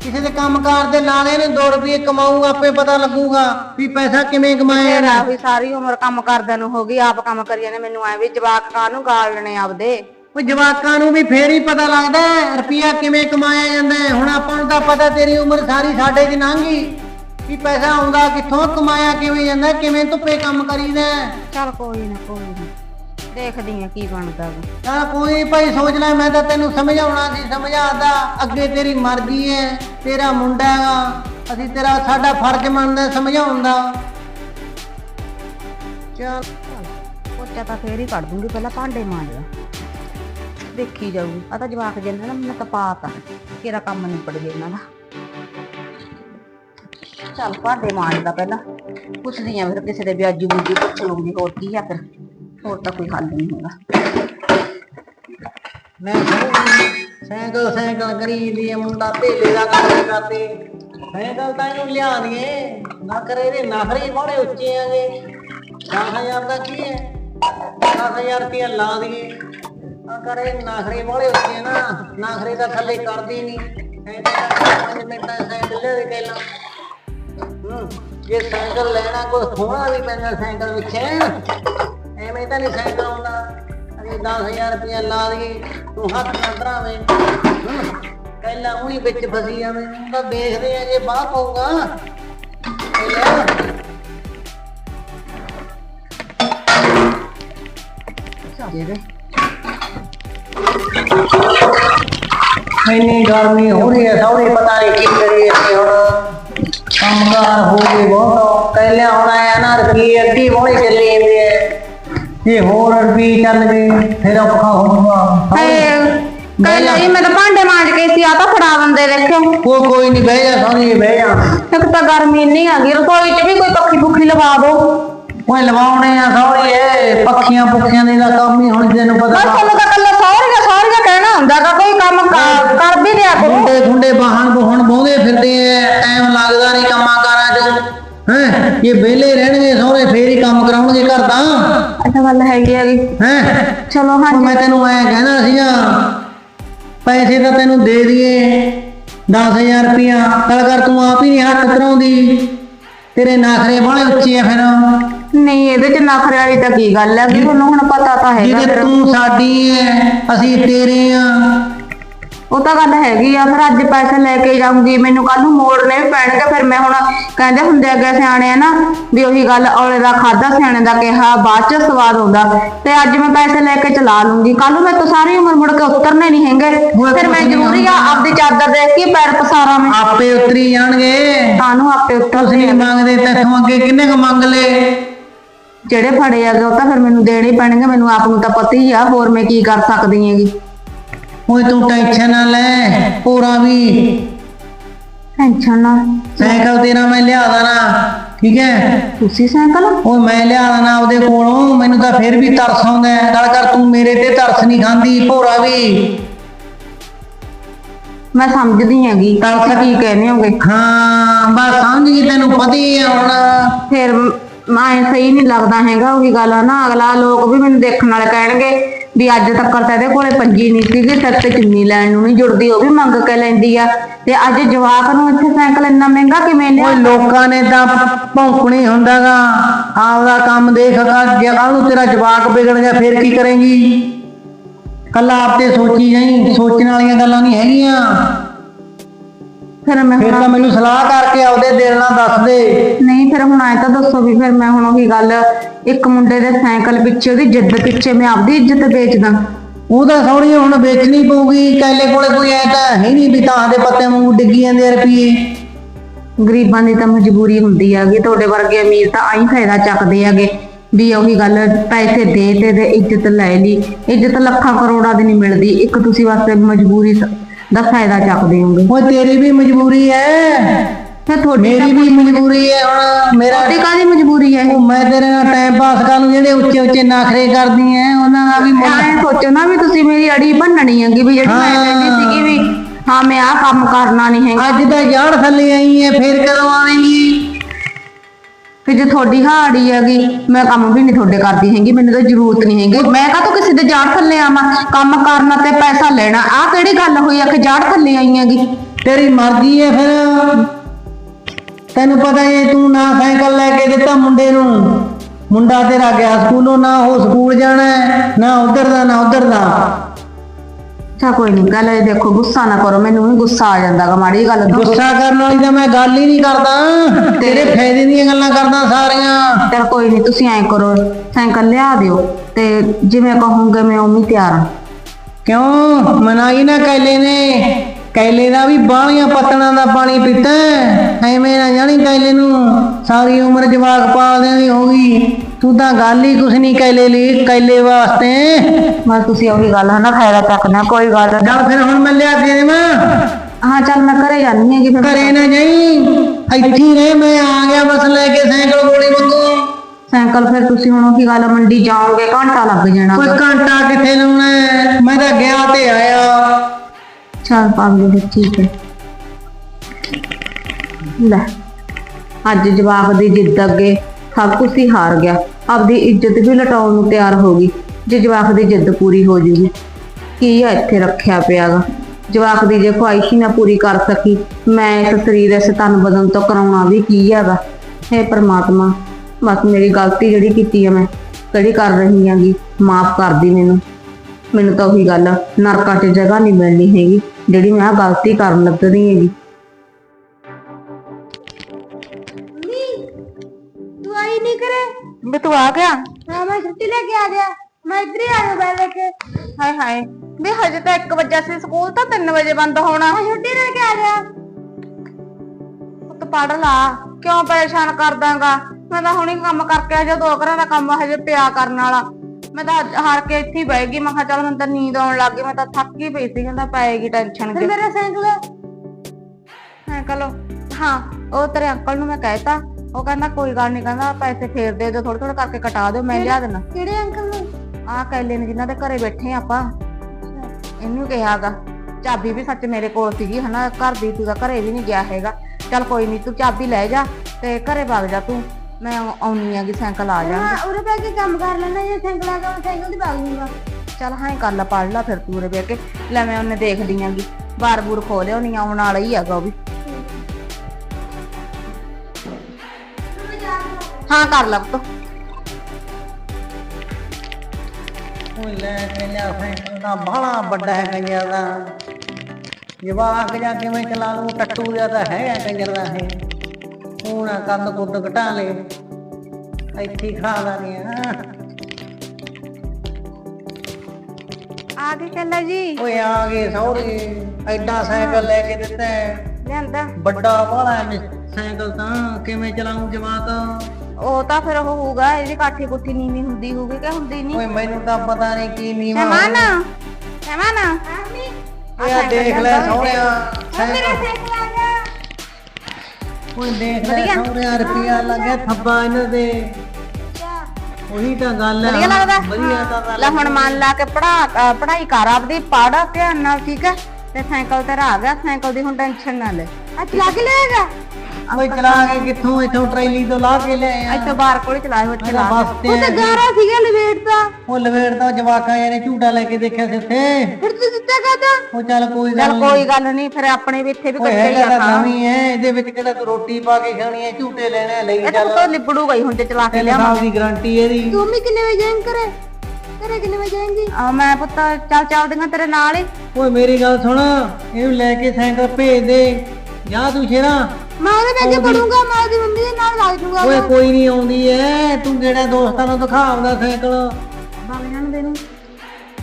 ਕਿਸੇ ਦੇ ਕੰਮਕਾਰ ਦੇ ਨਾਲ ਇਹਨੇ 2 ਰੁਪਏ ਕਮਾਊ ਆਪੇ ਪਤਾ ਲੱਗੂਗਾ ਵੀ ਪੈਸਾ ਕਿਵੇਂ ਕਮਾਇਆ ਮੇਰਾ ਨਾ ਵੀ ਸਾਰੀ ਉਮਰ ਕੰਮ ਕਰਦਿਆਂ ਨੂੰ ਹੋ ਗਈ ਆਪ ਕੰਮ ਕਰੀ ਜਾਂਦੇ ਮੈਨੂੰ ਐ ਵੀ ਜਵਾਕ ਕਾਹਨੂੰ ਗਾਲ ਲੈਣੇ ਆਪਦੇ? ਉਹ ਜਵਾਕਾਂ ਨੂੰ ਵੀ ਫੇਰ ਹੀ ਪਤਾ ਲੱਗਦਾ ਹੈ ਰੁਪਿਆ ਕਿਵੇਂ ਕਮਾਇਆ ਜਾਂਦਾ ਹੈ। ਹੁਣ ਆਪਾਂ ਨੂੰ ਤਾਂ ਪਤਾ ਤੇਰੀ ਉਮਰ ਸਾਰੀ ਸਾਡੇ 'ਚ ਲੰਘੀ ਵੀ ਪੈਸਾ ਆਉਂਦਾ ਕਿੱਥੋਂ ਕਮਾਇਆ ਕਿਵੇਂ ਜਾਂਦਾ ਕਿਵੇਂ ਧੁੱਪੇ ਕੰਮ ਕਰੀਦਾ ਹੈ। ਚੱਲ ਕੋਈ ਨਾ ਕੋਈ ਨਾ। ਦੇਖਦੀ ਆ ਕੀ ਬਣਦਾ ਵਾ। ਤਾਂ ਕੋਈ ਭਾਈ ਸੋਚ ਲੈ ਮੈਂ ਤਾਂ ਤੈਨੂੰ ਸਮਝਾਉਣਾ ਸੀ ਸਮਝਾਦਾ ਅੱਗੇ ਤੇਰੀ ਮਰਜ਼ੀ ਹੈ ਤੇਰਾ ਮੁੰਡਾ ਹੈਗਾ ਅਸੀਂ ਤੇਰਾ ਸਾਡਾ ਫਰਜ਼ ਮੰਨਦਾ ਸਮਝਾਉਣ ਦਾ। ਚੱਲ। ਪੋਚਾ ਤਾਂ ਫੇਰ ਹੀ ਕੱਢ ਦੂੰਗੀ ਪਹਿਲਾਂ ਭਾਂਡੇ ਮਾਂਜਦਾ ਦੇਖੀ ਜਾਊਗੀ। ਆ ਤਾਂ ਜਵਾਕ ਜਿੰਨਾ ਨਾ ਮੈਨੂੰ ਤਾਂ ਪਾਤਾ। ਕਿਹੜਾ ਕੰਮ ਨਿਪੜ ਗਿਆ ਇਹਨਾਂ ਦਾ। ਚੱਲ ਭਾਂਡੇ ਮਾਂਜਦਾ ਪਹਿਲਾਂ। ਪੁੱਛਦੀ ਆ ਫਿਰ ਕਿਸੇ ਦੇ ਵਿਆਜੀ ਬੂਜੀ ਪੁੱਛ ਲੂੰਗੀ ਹੋਰ ਕੀ ਆ ਫਿਰ। ਹੋਰ ਤਾਂ ਕੋਈ ਹੱਲ ਨਹੀਂ ਹੈਗਾ। ਮੈਂ ਕਹਿੰਦਾ ਸਾਈਕਲ ਸਾਈਕਲ ਕਰੀ ਦੀ ਮੁੰਡਾ, ਭੇਲੇ ਦਾ ਕੰਮ ਕਰਦੇ। ਸਾਈਕਲ ਤਾਂ ਇਹਨੂੰ ਲਿਆ ਦੀਏ ਨਾ ਕਰੇ ਇਹਦੇ ਨਖਰੇ ਬੜੇ ਉੱਚੇ ਆਗੇ। 10000 ਦਾ ਕੀ ਹੈ? 10000 ਰੁਪਇਆ ਲਾ ਦਈਏ। ਨਾ ਕਰੇ ਨਖਰੇ ਬੜੇ ਉੱਚੇ ਨਾ, ਨਖਰੇ ਦਾ ਥੱਲੇ ਕਰਦੀ ਨਹੀਂ। ਸਾਈਕਲ 5 ਮਿੰਟਾਂ ਸਾਈਕਲ ਲੈ ਦੇ ਕਹਿਲਾ ਜੇ ਸਾਈਕਲ ਲੈਣਾ ਕੋਈ ਸੋਹਣਾ ਵੀ ਪੈਂਦਾ ਸਾਈਕਲ ਵਿੱਚ ਐਵੇਂ ਤਾਂ ਨਹੀਂ ਸਾਈਕਲ ਆਉਂਦਾ ਅਸੀਂ 10000 ਰੁਪਇਆ ਲਾ ਦਈਏ ਤੂੰ ਹੱਥ ਨਾ ਧਰਾਵੇਂ ਪਹਿਲਾਂ ਉਹੀ ਵਿੱਚ ਫਸੀ ਜਾਵੇਂ। ਤਾਂ ਦੇਖਦੇ ਆ ਜੇ ਬਾਹ ਪਊਗਾ। ਪਹਿਲਾਂ ਜਿਹੜੇ ਇੰਨੀ ਗਰਮੀ ਹੋ ਰਹੀ ਹੈ ਸੌਰੀ ਪਤਾ ਨਹੀਂ ਕੀ ਕਰੀਏ ਅਸੀਂ ਹੁਣ। ਕੰਮਕਾਰ ਹੋ ਗਏ ਬਹੁਤ। ਪਹਿਲਾਂ ਹੁਣ ਆਇਆ ਨਾ ਰੁਪਏ ਅੱਧੀ ਬੋਲੀ ਚੱਲੀ ਜਾਂਦੀ ਹੈ। ਜੇ ਹੋਰ ਰੁਪਏ ਚੱਲ ਗਏ ਫਿਰ ਔਖਾ ਹੋਊਗਾ। ਕੱਲ ਲਈ ਮੈਂ ਤਾਂ ਭਾਂਡੇ ਮਾਂਜ ਕੇ ਸੀ ਆ ਤਾਂ ਫੜਾ ਬੰਦੇ ਦੇਖਿਓ। ਉਹ ਕੋਈ ਨਹੀਂ ਬਹਿ ਜਾ ਸੌਰੀ ਬਹਿ ਜਾ। ਇੱਕ ਤਾਂ ਗਰਮੀ ਨਹੀਂ ਆ ਗਈ ਰਸੋਈ 'ਚ ਵੀ ਕੋਈ ਪੱਖੀ ਪੁੱਖੀ ਲਵਾ ਦਿਓ ਓਏ ਲਵਾਉਣੇ ਆ ਸੌਰੀ ਏ ਪੱਖੀਆਂ ਪੁੱਖੀਆਂ ਦੀ ਦਾ ਕੰਮ ਹੀ ਹੁਣ ਤੈਨੂੰ ਬਸ ਪਤਾ ਤੁਹਾਨੂੰ ਤਾਂ ਕੱਲਾ ਸੌਰੀਆਂ ਸੌਰੀਆਂ ਕਹਿਣਾ ਹੁੰਦਾ ਗਾ ਕੋਈ ਕੰਮ ਕਰ ਕਰ ਵੀ ਦਿਆ ਇਹ ਵਿਹਲੇ ਰਹਿਣਗੇ ਸਹੁਰੇ ਫੇਰ ਹੀ ਕੰਮ ਕਰਾਉਣਗੇ ਘਰ ਦਾ ਅੱਛਾ ਗੱਲ ਹੈਗੀ ਹੈਗੀ ਹੈ? ਚਲੋ ਹਾਂਜੀ। ਮੈਂ ਤੈਨੂੰ ਐ ਕਹਿਣਾ ਸੀਗਾ ਪੈਸੇ ਤਾਂ ਤੈਨੂੰ ਦੇ ਦਈਏ 10000 ਰੁਪਇਆ ਚੱਲ ਕਰ ਤੂੰ ਆਪ ਹੀ ਨਹੀਂ ਹੱਥ ਕਰਾਉਂਦੀ ਤੇਰੇ ਨਾਖਰੇ ਬਾਹਲੇ ਉੱਚੇ ਆ ਫਿਰ। ਨਹੀਂ ਇਹਦੇ ਚ ਨਖਰੇ ਵਾਲੀ ਤਾਂ ਕੀ ਗੱਲ ਹੈ? ਕਿ ਤੁਹਾਨੂੰ ਹੁਣ ਪਤਾ ਤਾਂ ਹੈਗਾ ਜਿਹਦੇ ਫਿਰ। ਤੂੰ ਸਾਡੀ ਐ ਅਸੀਂ ਤੇਰੇ ਆ। ਉਹ ਤਾਂ ਗੱਲ ਹੈਗੀ ਆ ਫਿਰ ਅੱਜ ਪੈਸੇ ਲੈ ਕੇ ਜਾਊਂਗੀ ਮੈਨੂੰ ਕੱਲ ਨੂੰ ਮੋੜਨੇ ਵੀ ਪੈਣਗੇ ਫਿਰ ਮੈਂ ਹੁਣ ਕਹਿੰਦੇ ਹੁੰਦੇ ਅੱਗੇ ਸਿਆਣੇ ਆ ਨਾ ਵੀ ਉਹੀ ਗੱਲ ਔਲੇ ਦਾ ਖਾਦਾ ਸਿਆਣੇ ਦਾ ਕਿਹਾ ਬਾਅਦ ਚ ਸਵਾਦ ਆਉਂਦਾ। ਤੇ ਅੱਜ ਮੈਂ ਪੈਸੇ ਲੈ ਕੇ ਚਲਾ ਲੂੰਗੀ। ਕੱਲ ਨੂੰ ਮੈਂ ਤਾਂ ਸਾਰੀ ਉਮਰ ਮੁੜ ਕੇ ਉਤਰਨੇ ਨਹੀਂ ਹੈਗੇ। ਫਿਰ ਮੈਂ ਜ਼ਰੂਰੀ ਆ। ਆਪਦੀ ਚਾਦਰ ਦੇਖ ਕੇ ਪੈਰ ਪਸਾਰਾਂ ਮੈਂ। ਆਪੇ ਉਤਰੀ ਜਾਣਗੇ। ਤਾਨੂੰ ਆਪੇ ਉੱਤਰ ਤੁਸੀਂ ਨਹੀਂ ਮੰਗਦੇ ਤੈਥੋਂ ਅੱਗੇ ਕਿੰਨੇ ਕੁ ਮੰਗ ਲਏ? ਜਿਹੜੇ ਫੜੇ ਆਗੇ ਉਹ ਤਾਂ ਫਿਰ ਮੈਨੂੰ ਦੇਣੇ ਪੈਣਗੇ। ਮੈਨੂੰ ਆਪ ਨੂੰ ਤਾਂ ਪਤਾ ਹੀ ਆ ਹੋਰ ਮੈਂ ਕੀ ਕਰ ਸਕਦੀ ਹੈਗੀ। ਓਏ ਤੂੰ ਟੈਨਸ਼ਨ ਨਾ ਲੈ ਪੂਰਾ ਵੀ। ਟੈਨਸ਼ਨ ਨਾ। ਸਾਈਕਲ ਤੇਰਾ ਮੈਂ ਲਿਆ ਦੇਣਾ ਠੀਕ ਹੈ? ਤੁਸੀਂ ਸਾਈਕਲ? ਓਏ ਮੈਂ ਲਿਆ ਦੇਣਾ ਆਪਦੇ ਕੋਲੋਂ ਮੈਨੂੰ ਤਾਂ ਫਿਰ ਵੀ ਤਰਸ ਆਉਂਦਾ ਹੈ। ਗੱਲ ਕਰ ਤੂੰ ਮੇਰੇ ਤੇ ਤਰਸ ਨਹੀਂ ਖਾਂਦੀ ਭੋਰਾ ਵੀ। ਮੈਂ ਸਮਝਦੀ ਹੈਗੀ ਤੁਸੀਂ ਕੀ ਕਹਿੰਦੇ ਹੋਗੇ? ਹਾਂ ਬਸ ਸਮਝ ਗਈ ਤੈਨੂੰ ਪਤਾ ਹੀ ਹੈ ਹੁਣ। ਫਿਰ ਮੈਂ ਸਹੀ ਨਹੀਂ ਲੱਗਦਾ ਹੈਗਾ, ਉਹੀ ਗੱਲ ਆ ਨਾ, ਅਗਲਾ ਲੋਕ ਵੀ ਮੈਨੂੰ ਦੇਖਣ ਵਾਲੇ ਕਹਿਣਗੇ ਵੀ ਅੱਜ ਤੱਕ ਤਾਂ ਇਹਦੇ ਕੋਲੇ ਪੰਜੀ ਨਹੀਂ ਸੀਗੀ ਸਿਰ ਤੇ ਚੁੰਨੀ ਲੈਣ ਨੂੰ ਨਹੀਂ ਜੁੜਦੀ, ਉਹ ਵੀ ਮੰਗ ਕੇ ਲੈਂਦੀ ਆ। ਤੇ ਅੱਜ ਜਵਾਕ ਨੂੰ ਇੱਥੇ ਸਾਈਕਲ ਇੰਨਾ ਮਹਿੰਗਾ ਕਿਵੇਂ ਲਿਆ? ਓਏ, ਲੋਕਾਂ ਨੇ ਤਾਂ ਭੌਂਕਣੀ ਹੁੰਦਾਗਾ। ਆਪਦਾ ਕੰਮ ਦੇਖ ਕਰ ਜੇ ਕੱਲ ਨੂੰ ਤੇਰਾ ਜਵਾਕ ਵਿਗੜ ਗਿਆ, ਫੇਰ ਕੀ ਕਰੇਂਗੀ? ਕੱਲਾ ਆਪ ਤੇ ਸੋਚੀ ਜਾਈ, ਸੋਚਣ ਵਾਲੀਆਂ ਗੱਲਾਂ ਨਹੀਂ ਹੈਗੀਆਂ। ਫਿਰ ਮੈਂ ਫਿਰ ਹੁਣ ਤਾਂ ਮੈਨੂੰ ਸਲਾਹ ਕਰਕੇ ਆਪਦੇ ਦਿਲ ਨਾਲ ਦੱਸ ਦੇ। ਨਹੀਂ ਫਿਰ ਹੁਣ ਆਏ ਤਾਂ ਦੱਸੋ ਵੀ ਫਿਰ ਮੈਂ ਹੁਣ ਉਹੀ ਗੱਲ ਇੱਕ ਮੁੰਡੇ ਦੇ ਸਾਈਕਲ ਪਿੱਛੇ ਉਹਦੀ ਜਿੱਦ ਪਿੱਛੇ ਮੈਂ ਆਪਦੀ ਇੱਜ਼ਤ ਵੇਚਦਾ। ਉਹਦਾ ਸੌਣੀ ਹੁਣ ਵੇਚਣੀ ਪਊਗੀ ਕੈਲੇ ਕੋਲੇ ਕੋਈ ਐ ਤਾਂ ਹੈ ਨਹੀਂ ਵੀ ਤਾਂ ਦੇ ਪੱਤੇ ਵਾਂਗੂ ਡਿੱਗੀ ਜਾਂਦੇ ਆ ਰੁਪਈਏ। ਗਰੀਬਾਂ ਦੀ ਤਾਂ ਮਜਬੂਰੀ ਹੁੰਦੀ ਹੈਗੀ ਤੁਹਾਡੇ ਵਰਗੇ ਅਮੀਰ ਤਾਂ ਆਈ ਫਾਇਦਾ ਚੱਕਦੇ ਹੈਗੇ ਵੀ ਉਹੀ ਗੱਲ ਪੈਸੇ ਦੇ ਤੇ ਤੇ ਇੱਜ਼ਤ ਲੈ ਲਈ। ਇੱਜ਼ਤ ਲੱਖਾਂ ਕਰੋੜਾਂ ਦੀ ਨਹੀਂ ਮਿਲਦੀ ਇੱਕ ਤੁਸੀਂ ਵਾਸਤੇ ਮਜਬੂਰੀ ਸ- ਦਾ ਫਾਇਦਾ ਚੱਕਦੇ ਹੋਗੇ। ਓਏ ਤੇਰੀ ਵੀ ਮਜਬੂਰੀ ਐ। ਫਿਰ ਤੁਹਾਡੀ ਮੇਰੀ ਵੀ ਮਜਬੂਰੀ ਐ ਹੁਣ ਮੇਰਾ ਤੁਹਾਡੀ ਕਾਹਦੀ ਮਜਬੂਰੀ ਹੈ ਉਹ ਮੈਂ ਤੇਰੇ ਨਾਲ ਟਾਈਮ ਪਾਸ ਕਰਨ ਨੂੰ ਜਿਹੜੇ ਉੱਚੇ ਉੱਚੇ ਨਖਰੇ ਕਰਦੀ ਐ ਉਹਨਾਂ ਦਾ ਵੀ ਮੁੱਲ ਐ ਸੋਚੋ ਨਾ ਵੀ ਤੁਸੀਂ ਮੇਰੀ ਅੜੀ ਭੰਨਣੀ ਹੈਗੀ ਵੀ ਜਿਹੜੀ ਮੈਂ ਕਹਿੰਦੀ ਸੀਗੀ ਵੀ ਹਾਂ ਮੈਂ ਆਹ ਕੰਮ ਕਰਨਾ ਨਹੀਂ ਹੈਗਾ। ਅੱਜ ਤਾਂ ਜਾੜ ਥੱਲੇ ਆਈ ਐ ਫੇਰ ਕਦੋਂ ਆਵੇਂਗੀ? ਫਿਰ ਜੇ ਤੁਹਾਡੀ ਹਾੜੀ ਹੈਗੀ ਮੈਂ ਕੰਮ ਵੀ ਨਹੀਂ ਤੁਹਾਡੇ ਕਰਦੀ ਹੈਗੀ ਮੈਨੂੰ ਤਾਂ ਜ਼ਰੂਰਤ ਨਹੀਂ ਹੈਗੀ। ਮੈਂ ਕਾਹਤੋਂ ਕਿਸੇ ਦੇ ਜਾੜ ਥੱਲੇ ਆਵਾਂ? ਕੰਮ ਕਰਨਾ ਤੇ ਪੈਸਾ ਲੈਣਾ ਆਹ ਕਿਹੜੀ ਗੱਲ ਹੋਈ ਆ ਕਿ ਜਾੜ ਥੱਲੇ ਆਈ ਹੈਗੀ? ਤੇਰੀ ਮਰਜ਼ੀ ਹੈ ਫਿਰ। ਤੈਨੂੰ ਪਤਾ ਏ ਤੂੰ ਨਾ ਸਾਈਕਲ ਲੈ ਕੇ ਦਿੱਤਾ ਮੁੰਡੇ ਨੂੰ। ਮੁੰਡਾ ਤੇਰਾ ਗਿਆ ਸਕੂਲੋਂ ਨਾ ਉਹ ਸਕੂਲ ਜਾਣਾ ਹੈ, ਨਾ ਉਧਰ ਦਾ ਨਾ ਉਧਰ ਦਾ। ਅੱਛਾ ਕੋਈ ਨਹੀਂ ਗੱਲ ਇਹ ਦੇਖੋ ਗੁੱਸਾ ਨਾ ਕਰੋ ਮੈਨੂੰ ਵੀ ਗੁੱਸਾ ਆ ਜਾਂਦਾਗਾ ਮਾੜੀ ਗੱਲ ਤੋਂ। ਗੁੱਸਾ ਕਰਨ ਵਾਲੀ ਤਾਂ ਮੈਂ ਗੱਲ ਹੀ ਨਹੀਂ ਕਰਦਾ। ਤੇਰੇ ਫਾਇਦੇ ਦੀਆਂ ਗੱਲਾਂ ਕਰਦਾ ਸਾਰੀਆਂ। ਚਲ ਕੋਈ ਨਹੀਂ ਤੁਸੀਂ ਐਂ ਕਰੋ ਸਾਈਕਲ ਲਿਆ ਦਿਓ ਤੇ ਜਿਵੇਂ ਕਹੋਗੇ ਮੈਂ ਉਵੇਂ ਹੀ ਤਿਆਰ ਹਾਂ ਕਿਉਂ? ਮਨਾਈ ਨਾ ਕੈਲੇ ਨੇ। ਕੈਲੇ ਦਾ ਵੀ ਬਾਲੀਆਂ ਪੱਤਣਾ ਦਾ ਪਾਣੀ ਪੀਤਾ। ਐਵੇਂ ਨਾ ਜਾਣੀ ਕੈਲੇ ਨੂੰ। ਸਾਰੀ ਉਮਰ ਜਵਾਕ ਪਾਲਦਿਆਂ ਦੀ ਹੋ ਗਈ। ਤੂੰ ਤਾਂ ਗੱਲ ਹੀ ਕੁਛ ਨਹੀਂ ਕੈਲੇ ਲਈ ਕੈਲੇ ਵਾਸਤੇ। ਬਸ ਤੁਸੀਂ ਉਹੀ ਗੱਲ ਹੈ ਨਾ ਫਾਇਦਾ ਚੱਕਣਾ ਕੋਈ ਗੱਲ ਨੀ। ਚੱਲ ਫਿਰ ਹੁਣ ਮੈਂ ਲਿਆ ਕੇ ਦੇਵਾਂ। ਹਾਂ ਚੱਲ ਮੈਂ ਘਰੇ ਜਾਂਦੀ ਹੈਗੀ ਫਿਰ। ਘਰੇ ਨਾ ਜਾਈ। ਇੱਥੇ ਹੀ ਰਹਿ ਮੈਂ ਆ ਗਿਆ ਬਸ ਲੈ ਕੇ ਸਾਈਕਲ ਗੋਲੀ ਵਾਂਗੂ ਸਾਈਕਲ ਫਿਰ ਤੁਸੀਂ ਹੁਣ ਉਹੀ ਗੱਲ ਮੰਡੀ ਜਾਓਗੇ ਘੰਟਾ ਲੱਗ ਜਾਣਾ ਕੋਈ ਘੰਟਾ ਕਿੱਥੇ ਲਾਉਣਾ ਹੈ? ਮੈਂ ਤਾਂ ਗਿਆ ਤੇ ਆਇਆ। ਚੱਲ ਪਾਉਂਦੇ ਫਿਰ ਠੀਕ ਹੈ। ਲੈ ਅੱਜ ਜਵਾਬ ਦੀ ਜਿੱਦ ਅੱਗੇ। ਸਭ ਕੁਝ ਹੀ ਹਾਰ ਗਿਆ। ਆਪਦੀ ਇੱਜ਼ਤ ਵੀ ਲਟਾਉਣ ਨੂੰ ਤਿਆਰ ਹੋ ਗਈ। ਜੇ ਜਵਾਕ ਦੀ ਜਿੱਦ ਪੂਰੀ ਹੋ ਜੂਗੀ, ਕੀ ਆ ਇੱਥੇ ਰੱਖਿਆ ਪਿਆਗਾ? ਜਵਾਕ ਦੀ ਜੇ ਖੁਆਇਸ਼ ਹੀ ਨਾ ਪੂਰੀ ਕਰ ਸਕੀ, ਮੈਂ ਇਸ ਸਰੀਰ ਇਸ ਤਨ ਬਦਨ ਤੋਂ ਕਰਾਉਣਾ ਵੀ ਕੀ ਹੈਗਾ? ਹੇ ਪਰਮਾਤਮਾ, ਬਸ ਮੇਰੀ ਗਲਤੀ ਜਿਹੜੀ ਕੀਤੀ ਹੈ ਮੈਂ, ਕਿਹੜੀ ਕਰ ਰਹੀ ਹਾਂਗੀ? ਮਾਫ ਕਰ ਦੀ ਮੈਨੂੰ। ਮੈਨੂੰ ਤਾਂ ਉਹੀ ਗੱਲ ਨਰਕਾਂ 'ਚ ਜਗ੍ਹਾ ਨਹੀਂ ਮਿਲਣੀ ਹੈਗੀ, ਜਿਹੜੀ ਮੈਂ ਆ ਗਲਤੀ ਕਰਨ ਲੱਗਦੀ ਹੈਗੀ। ਵੀ ਤੂੰ ਆ ਗਿਆ? ਹਾਂ ਮੈਂ ਛੁੱਟੀ ਲੈ ਕੇ ਆ ਗਿਆ। ਮੈਂ ਇੱਧਰ ਹੀ ਆ ਗਿਆ ਬੈਠ ਕੇ। ਹਾਏ ਹਾਏ ਵੀ ਹਜੇ ਤਾਂ 1 ਵਜੇ ਸੀ ਸਕੂਲ ਤਾਂ 3 ਵਜੇ ਬੰਦ ਹੋਣਾ। ਮੈਂ ਛੁੱਟੀ ਲੈ ਕੇ ਆ ਗਿਆ। ਪੁੱਤ ਪੜ ਲਾ ਕਿਉਂ ਪਰੇਸ਼ਾਨ ਕਰਦਾਗਾ? ਮੈਂ ਤਾਂ ਹੁਣੀ ਕੰਮ ਕਰਕੇ ਆ ਜਦੋਂ ਘਰਾਂ ਦਾ ਕੰਮ ਹਜੇ ਪਿਆ ਕਰਨ ਵਾਲਾ। ਮੈਂ ਤਾਂ ਹਾਰ ਕੇ ਇੱਥੇ ਹੀ ਬਹਿ ਗਈ ਮੈਂ ਕਿਹਾ ਚੱਲ ਮੈਨੂੰ ਤਾਂ ਨੀਂਦ ਆਉਣ ਲੱਗ ਗਈ ਮੈਂ ਤਾਂ ਥੱਕ ਹੀ ਪਈ ਸੀ ਕਹਿੰਦਾ ਪਏਗੀ ਟੈਨਸ਼ਨ ਕਿ ਮੇਰਾ ਸਾਈਕਲ? ਅੰਕਲ ਹਾਂ ਉਹ ਤੇਰੇ ਅੰਕਲ ਨੂੰ ਮੈਂ ਕਹਿਤਾ। ਉਹ ਕਹਿੰਦਾ ਕੋਈ ਗੱਲ ਨਹੀਂ ਕਹਿੰਦਾ ਪੈਸੇ ਫੇਰ ਦੇ ਦਿਓ ਥੋੜੇ ਥੋੜੇ ਕਰਕੇ ਕਟਾ ਦਿਓ ਮੈਂ ਲਿਆ ਦੇਣਾ ਕਿਹੜੇ ਅੰਕਲ ਨੂੰ? ਆਹ ਕੈਲੇ ਨੇ ਜਿਨ੍ਹਾਂ ਦੇ ਘਰੇ ਬੈਠੇ ਆਪਾਂ। ਇਹਨੂੰ ਕਿਹਾਗਾ ਚਾਬੀ ਵੀ ਸੱਚ ਮੇਰੇ ਕੋਲ ਸੀਗੀ ਹਨਾ ਘਰ ਦੀ ਤੂੰ ਤਾਂ ਘਰੇ ਵੀ ਨਹੀਂ ਗਿਆ ਹੈਗਾ। ਚੱਲ ਕੋਈ ਨਹੀਂ ਤੂੰ ਚਾਬੀ ਲੈ ਜਾ ਤੇ ਘਰੇ ਵਗ ਜਾ ਤੂੰ ਮੈਂ ਆਉ- ਆਉਣੀ ਆਗੀ ਸਾਈਕਲ ਆ ਜਾ ਹਾਂ ਉਰੇ ਬੈ ਕੇ ਕੰਮ ਕਰ ਲੈਣਾ ਜੇ ਸਾਈਕਲ ਆ ਗਿਆ ਸਾਈਕਲ ਤੇ ਭਾਗ ਜੂਗਾ। ਚੱਲ ਹਾਂ ਕਰ ਲਾ ਪੜ ਲਾ ਫਿਰ ਤੂੰ ਉਰੇ ਬਹਿ ਕੇ। ਲੈ ਮੈਂ ਉਹਨੇ ਦੇਖਦੀ ਆਂਗੀ ਬਾਰ ਬੂਰ ਖੋਲਿਆ ਨਹੀਂ ਆਉਣ ਵਾਲਾ ਹੀ ਹੈਗਾ ਉਹ ਵੀ। ਹਾਂ ਕਰ ਲਾ ਪੁੱਤ। ਉਹ ਲੈ ਕੇ ਲਿਆ ਸਾਈਕਲ ਦਾ ਬਾਹਲਾ ਵੱਡਾ ਹੈ ਕੰਜਰ ਦਾ। ਜਵਾਕ ਜਾ ਕੇ ਮੈਂ ਚਲਾ ਲੂ ਟੱਟੂ ਜਿਹਾ ਤਾਂ ਹੈ ਕੰਜਰ ਦਾ ਹੈ ਹੁਣ ਕੰਦ ਕੁੱਟ ਘਟਾ ਲੇ ਇੱਥੇ ਖਾ ਲਾਂਗੇ ਆ ਗਏ ਚੱਲਾ ਜੀ। ਓਏ ਆ ਗਏ ਸਹੁਰੇ ਐਡਾ ਸਾਈਕਲ ਲੈ ਕੇ ਦਿੱਤਾ ਹੈ। ਲਿਆਂਦਾ। ਵੱਡਾ ਵਾਲਾ ਹੈ ਸਾਈਕਲ ਤਾਂ ਕਿਵੇਂ ਚਲਾਉਂ ਜਵਾਕ? ਉਹ ਤਾਂ ਫਿਰ ਉਹ ਹੋਊਗਾ ਇਹਦੀ ਕਾਠੀ ਕੁੱਠੀ ਨੀਵੀਂ ਹੁੰਦੀ ਹੋਊਗੀ ਕਿ ਹੁੰਦੀ ਨਹੀਂ ਓਏ ਮੈਨੂੰ ਤਾਂ ਪਤਾ ਨਹੀਂ ਕੀ ਨੀਵਾ ਸਮਾਨ ਸਮਾਨ ਓਏ ਦੇਖ ਲੈ ਸਹੁਰਿਆ। ਮੇਰਾ ਸਾਈਕਲ ਆ ਗਿਆ। ਓਏ ਦੇਖ ਲੈ ਸਹੁਰਿਆ ਰੁਪਿਆ ਲੱਗਿਆ ਥੱਬਾ ਇਹਨਾਂ ਦੇ। ਉਹੀ ਤਾਂ ਗੱਲ ਹੈ ਵਧੀਆ ਲੱਗਦਾ। ਵਧੀਆ ਤਾਂ ਗੱਲ ਲੈ ਹੁਣ ਮੰਨ ਲਾ ਕੇ ਪੜਾ ਪੜਾਈ ਕਰ ਆਪਦੀ ਪੜ ਧਿਆਨ ਨਾਲ ਠੀਕ ਹੈ ਤੇ ਸਾਈਕਲ ਤੇਰਾ ਆ ਗਿਆ ਸਾਈਕਲ ਦੀ ਹੁਣ ਟੈਨਸ਼ਨ ਨਾ ਲੈ। ਅੱਜ ਲੱਗ ਲਿਆਗਾ ਓਏ ਚਲਾ ਕੇ ਕਿੱਥੋਂ ਇੱਥੋਂ ਟਰੈਲੀ ਤੋਂ ਲਾ ਕੇ ਲਿਆਏ ਆ। ਇੱਥੇ ਬਾਹਰ ਕੋਲ ਚਲਾਏ ਹੋ ਮੇਰਾ ਬੱਸ ਤੇ ਉਹ ਤਾਂ ਗਾਰਾ ਸੀਗਾ ਲਵੇਟ ਦਾ। ਉਹ ਲਵੇੜ ਦਾ ਜਵਾਕਾਂ ਨੇ ਝੂਟਾ ਲੈ ਕੇ ਦੇਖਿਆ ਸੀ ਉੱਥੇ। ਫਿਰ ਤੂੰ ਦਿੱਤਾ ਕਾਦਾ ਉਹ ਚੱਲ ਕੋਈ ਗੱਲ ਚੱਲ ਕੋਈ ਗੱਲ ਨਹੀਂ ਫਿਰ ਆਪਣੇ ਵੀ ਇੱਥੇ ਵੀ ਕੱਟੇ ਹੀ ਆ ਤਾਂ ਨਵੀਂ ਐ ਇਹਦੇ ਵਿੱਚ ਕਿਹੜਾ ਤੂੰ ਰੋਟੀ ਪਾ ਕੇ ਖਾਣੀ ਐ ਝੂਟੇ ਲੈਣੇ ਲਈ ਇਹ ਚੱਲ। ਤਾਂ ਤੋਂ ਲਿਬੜੂਗਾ ਹੀ ਹੁਣ ਜੇ ਚਲਾ ਕੇ ਲਿਆ ਸਾਲ ਦੀ ਗਾਰੰਟੀ ਇਹਦੀ। ਤੂੰ ਵੀ ਕਿੰਨੇ ਵਜੇ ਜਾਏਂ ਕਰੇ ਕਰੇ ਕਿੰਨੇ ਵਜੇ ਜਾਏਂਗੀ ਆ ਮੈਂ ਪੁੱਤ ਚੱਲ ਚੱਲਦੀਆਂ ਤੇਰੇ ਨਾਲ ਹੀ। ਓਏ ਮੇਰੀ ਗੱਲ ਸੁਣ ਇਹਨੂੰ ਲੈ ਕੇ ਸਾਈਕਲ ਭੇਜ ਦੇ। ਜਾਂ ਤੂੰ ਸ਼ੇਰਾ ਮੈਂ ਉਹਦੇ ਬੈ ਕੇ। ਪੜੂੰਗਾ ਮੈਂ ਉਹਦੀ ਮੰਮੀ ਦੇ ਨਾਲ ਲੱਗ ਜੂਗਾ ਓਏ ਕੋਈ ਨਹੀਂ ਆਉਂਦੀ ਐ ਤੂੰ ਕਿਹੜਾ ਦੋਸਤਾਂ ਨੂੰ ਦਿਖਾਉਂਦਾ ਸਾਈਕਲ। ਵਗ ਜਾਣ ਦੇ ਨੂੰ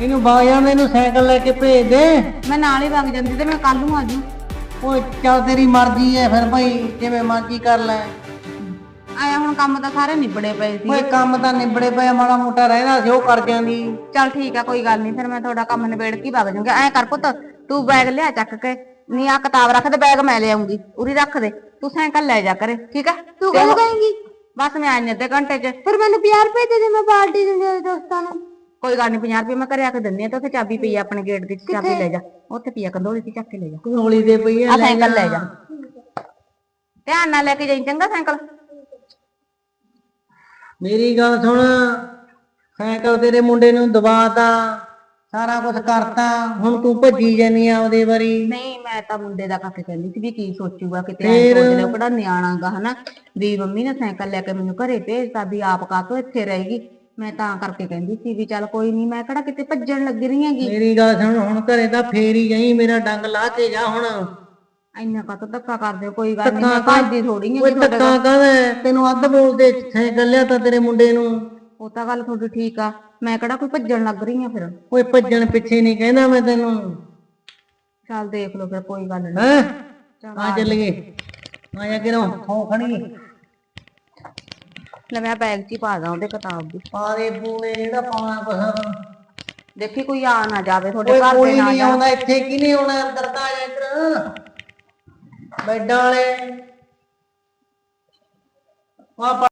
ਇਹਨੂੰ ਸਾਈਕਲ ਲੈ ਕੇ ਭੇਜ ਦੇ। ਮੈਂ ਨਾਲ ਹੀ ਵਗ ਜਾਂਦੀ ਤੇ ਮੈਂ ਕੱਲ ਨੂੰ ਆ ਜੂ। ਓਏ ਚੱਲ ਤੇਰੀ ਮਰਜ਼ੀ ਐ ਫਿਰ ਭਾਈ ਜਿਵੇਂ ਮਰਜ਼ੀ ਕਰ ਲੈ। ਆਇਆ ਹੁਣ ਕੰਮ ਤਾਂ ਸਾਰੇ ਨਿਬੜੇ ਪਏ ਸੀ। ਓਏ ਕੰਮ ਤਾਂ ਨਿਬੜੇ ਪਿਆ ਮਾੜਾ ਮੋਟਾ ਰਹਿੰਦਾ ਸੀ ਉਹ ਕਰ ਜਾਂਦੀ ਚੱਲ ਠੀਕ ਆ ਕੋਈ ਗੱਲ ਨਹੀਂ ਫਿਰ ਮੈਂ ਤੁਹਾਡਾ ਕੰਮ ਨਿਬੇੜ ਕੇ ਹੀ ਵਗ ਜਾਊਂਗਾ। ਐਂ ਕਰ ਪੁੱਤ ਤੂੰ ਬੈਗ ਲਿਆ ਚੱਕ ਕੇ ਨੀ ਆ ਕਿਤਾਬ ਰੱਖ ਦੇ ਬੈਗ ਮੈਂ ਲੈ ਆਉਂਗੀ ਉਰੀ ਰੱਖ ਦੇ। ਤੂੰ ਸਾਈਕਲ ਲੈ ਜਾ ਕਰੇ ਠੀਕ ਆ? ਤੂੰ ਕਦੋਂ ਜਾਏਂਗੀ ਬਸ ਮੈਂ ਆਈ ਅੱਧੇ ਘੰਟੇ 'ਚ। ਫਿਰ ਮੈਨੂੰ 50 ਰੁਪਏ ਦੇ ਦੇ ਮੈਂ ਪਾਰਟੀ ਦਿੰਦੇ ਦੋਸਤਾਂ ਨੂੰ। ਕੋਈ ਗੱਲ ਨਹੀਂ 50 ਰੁਪਏ ਮੈਂ ਘਰੇ ਆ ਕੇ ਦਿੰਨੀ ਆ ਤੇ ਉੱਥੇ ਚਾਬੀ ਪਈ ਆ ਆਪਣੇ ਗੇਟ ਦੀ ਚਾਬੀ ਲੈ ਜਾ। ਉੱਥੇ ਪਈ ਆ ਕੰਦੋਲੀ ਦੀ ਚੱਕ ਕੇ ਲੈ ਜਾ। ਹੋਲੀ ਦੇ ਪਈ ਆ ਸਾਈਕਲ ਲੈ ਜਾ। ਧਿਆਨ ਨਾਲ ਲੈ ਕੇ ਜਾਈ ਚੰਗਾ ਸਾਈਕਲ? ਮੇਰੀ ਗੱਲ ਸੁਣ ਸਾਈਕਲ ਤੇਰੇ ਮੁੰਡੇ ਨੂੰ ਦਵਾਤਾ ਸਾਰਾ ਕੁਝ ਕਰਤਾ ਹੁਣ ਤੂੰ ਭੱਜੀ ਜਾਨੀ ਆ ਉਹਦੇ ਵਾਰੀ। ਨਹੀਂ ਮੈਂ ਤਾਂ ਮੁੰਡੇ ਦਾ ਕਾਕੇ ਕਹਿੰਦੀ ਸੀ ਵੀ ਕੀ ਸੋਚੂਗਾ ਕਿਤੇ ਐ ਸੋਚ ਲਿਓ ਕਿਹੜਾ ਨਿਆਣਾਗਾ ਹਨਾ? ਵੀ ਮੰਮੀ ਨੇ ਸਾਈਕਲ ਲੈ ਕੇ ਮੈਨੂੰ ਘਰੇ ਭੇਜਤਾ ਵੀ ਆਪ ਕਾਹਤੋਂ ਇੱਥੇ ਰਹੇਗੀ ਮੈਂ ਤਾਂ ਕਰਕੇ ਕਹਿੰਦੀ ਸੀ ਵੀ ਚੱਲ ਕੋਈ ਨਹੀਂ ਮੈਂ ਕਿਹੜਾ ਕਿਤੇ ਭੱਜਣ ਲੱਗੀ ਰਹੀ ਹੈਗੀ? ਮੇਰੀ ਗੱਲ ਸੁਣ ਹੁਣ ਘਰੇ ਤਾਂ ਫੇਰ ਹੀ ਜਾਈ ਮੇਰਾ ਡੰਗ ਲਾ ਕੇ ਜਾ ਹੁਣ। ਇੰਨਾ ਕਾਹਤੋਂ ਧੱਕਾ ਕਰਦੇ ਹੋ? ਕੋਈ ਗੱਲ ਨਹੀਂ ਮੈਂ ਭੱਜਦੀ ਥੋੜੀ ਹੈਗੀ ਧੱਕਾ ਕਾਹਦਾ ਤੈਨੂੰ ਅੱਧ ਬੋਲਦੇ ਸਾਈਕਲ ਲਿਆ ਤਾਂ ਤੇਰੇ ਮੁੰਡੇ ਨੂੰ। ਉਹ ਤਾਂ ਗੱਲ ਤੁਹਾਡੀ ਠੀਕ ਆ। ਮੈਂ ਕਿਹੜਾ ਕੋਈ ਭੱਜਣ ਲੱਗ ਰਹੀ ਆ ਫਿਰ? ਓਏ ਭੱਜਣ ਪਿੱਛੇ ਨਹੀਂ ਕਹਿੰਦਾ ਮੈਂ ਤੈਨੂੰ। ਚੱਲ ਦੇਖ ਲਓ ਫਿਰ ਕੋਈ ਗੱਲ ਨਹੀਂ ਹੈ? ਆ ਚੱਲੀਏ ਆ ਜਾ ਕਿਰੋ ਹੋ ਖਣੀ ਲੈ ਮੈਂ ਬੈਗ 'ਚ ਹੀ ਪਾ ਦਾਂ ਉਹਦੇ ਕਿਤਾਬ ਦੀ। ਪਾ ਦੇ ਪੂਨੇ ਜਿਹੜਾ ਪਾਉਣਾ ਕੁਛ ਦੇਖੀ ਕੋਈ ਆ ਨਾ ਜਾਵੇ ਤੁਹਾਡੇ ਓਏ ਘਰ ਦੇ ਕੋਈ ਨਾ ਨਹੀਂ ਆਉਂਦਾ ਇੱਥੇ ਕੀ ਨਹੀਂ ਆਉਣਾ ਅੰਦਰ ਤਾਂ ਆ ਜਾ ਇੱਧਰ। ਬੈਡਾਂ ਵਾਲੇ। ਆ